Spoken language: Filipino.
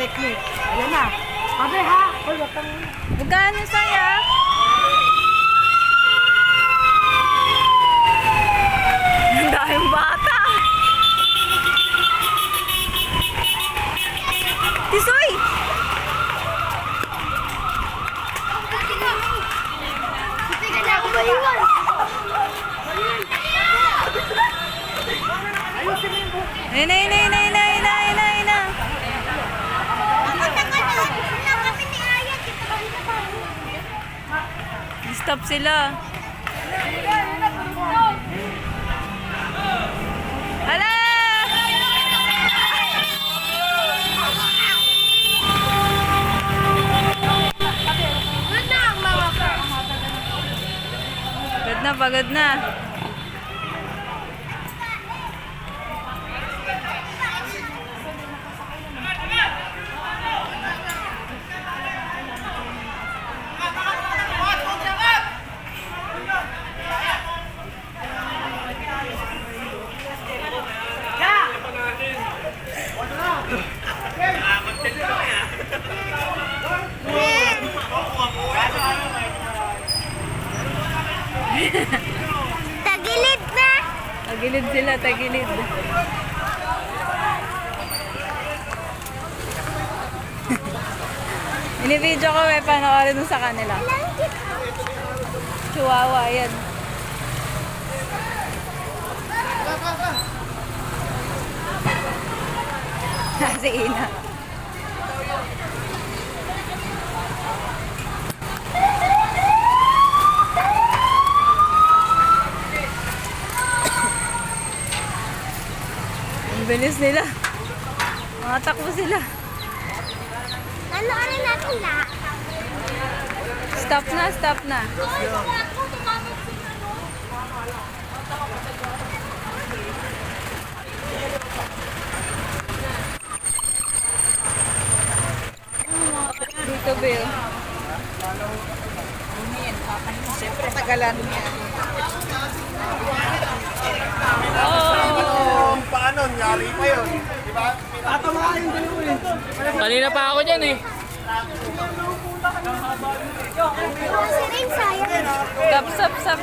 technique. Ayan na. Sabi ha, Hoy, wag kang... Magkano saya? Ang daming bata. Tisoy! Nay, nay, nay, Stop sila. Hala! Pagod na, pagod na. Tagilid na! Tagilid sila, tagilid. Ini-video ko eh, panoorin mo sa kanila. Chihuahua, yan. si Ina. Bilis nila. Mga takbo sila. Ano ano natin lahat? Stop na, stop na. Dito, Bill. Siyempre, tagalan niya. Paano? Nyari pa yun. Di ba? Kanina pa ako dyan eh. Stop, stop, stop.